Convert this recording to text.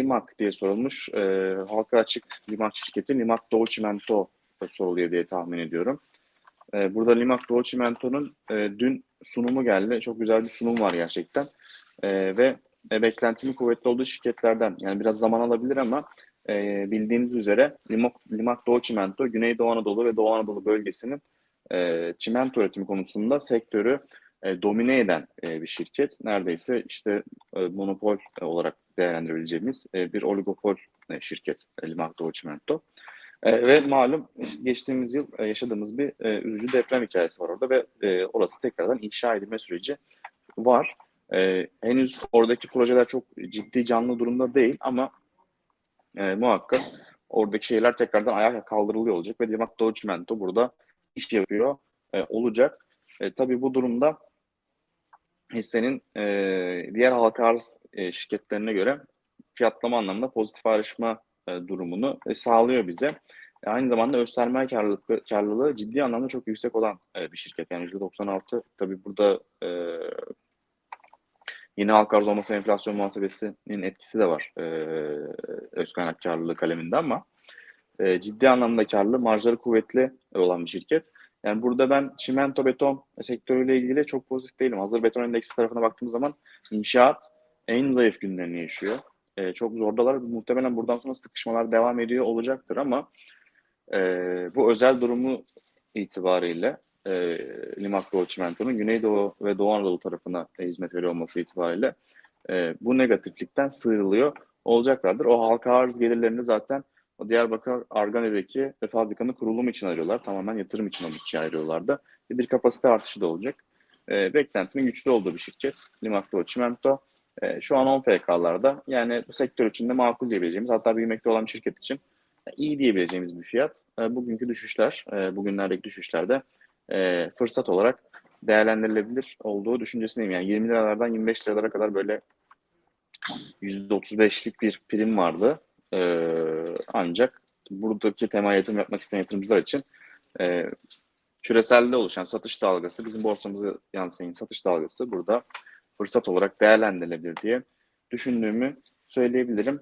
Limak diye sorulmuş. E, halka açık Limak şirketi Limak Doğu Çimento soruluyor diye tahmin ediyorum. E, burada Limak Doğu Çimento'nun e, dün sunumu geldi. Çok güzel bir sunum var gerçekten. E, ve e, beklentimin kuvvetli olduğu şirketlerden. Yani biraz zaman alabilir ama e, bildiğiniz üzere Limak, Limak Doğu Çimento, Güneydoğu Anadolu ve Doğu Anadolu bölgesinin e, çimento üretimi konusunda sektörü e, domine eden e, bir şirket. Neredeyse işte e, monopol e, olarak değerlendirebileceğimiz e, bir oligopol e, şirket Limak Doğu Çimento. E, ve malum geçtiğimiz yıl e, yaşadığımız bir e, üzücü deprem hikayesi var orada ve e, orası tekrardan inşa edilme süreci var. E, henüz oradaki projeler çok ciddi canlı durumda değil ama e, muhakkak oradaki şeyler tekrardan ayağa kaldırılıyor olacak ve Limak Doğu Çimento burada iş yapıyor e, olacak. E, tabii bu durumda hissenin e, diğer halka arz e, şirketlerine göre fiyatlama anlamında pozitif ayrışma e, durumunu e, sağlıyor bize. E, aynı zamanda öz sermaye karlılığı, karlılığı ciddi anlamda çok yüksek olan e, bir şirket. Yani %96 tabii burada e, yine halka arz olması enflasyon muhasebesinin etkisi de var e, öz kaynak karlılığı kaleminde ama e, ciddi anlamda karlı, marjları kuvvetli olan bir şirket. Yani burada ben çimento beton sektörüyle ilgili çok pozitif değilim. Hazır beton endeksi tarafına baktığım zaman inşaat en zayıf günlerini yaşıyor. E, çok zordalar. Muhtemelen buradan sonra sıkışmalar devam ediyor olacaktır ama e, bu özel durumu itibariyle e, Limakro Çimento'nun Güneydoğu ve Doğu Anadolu tarafına hizmet veriyor olması itibariyle e, bu negatiflikten sıyrılıyor olacaklardır. O halka arz gelirlerini zaten o Diyarbakır Argane'deki fabrikanın kurulumu için arıyorlar. Tamamen yatırım için o bütçeyi ayırıyorlardı. Bir kapasite artışı da olacak. E, beklentinin güçlü olduğu bir şirket. Limakro Çimento. E, şu an 10 FK'larda. Yani bu sektör içinde makul diyebileceğimiz hatta büyümekte olan bir şirket için iyi diyebileceğimiz bir fiyat. E, bugünkü düşüşler, e, bugünlerdeki düşüşlerde e, fırsat olarak değerlendirilebilir olduğu düşüncesindeyim. Yani 20 liralardan 25 liralara kadar böyle %35'lik bir prim vardı. E, ancak buradaki temaya yatırım yapmak isteyen yatırımcılar için e, küreselde oluşan satış dalgası, bizim borsamızı yansıyan satış dalgası burada fırsat olarak değerlendirilebilir diye düşündüğümü söyleyebilirim.